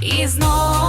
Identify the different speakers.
Speaker 1: і знову.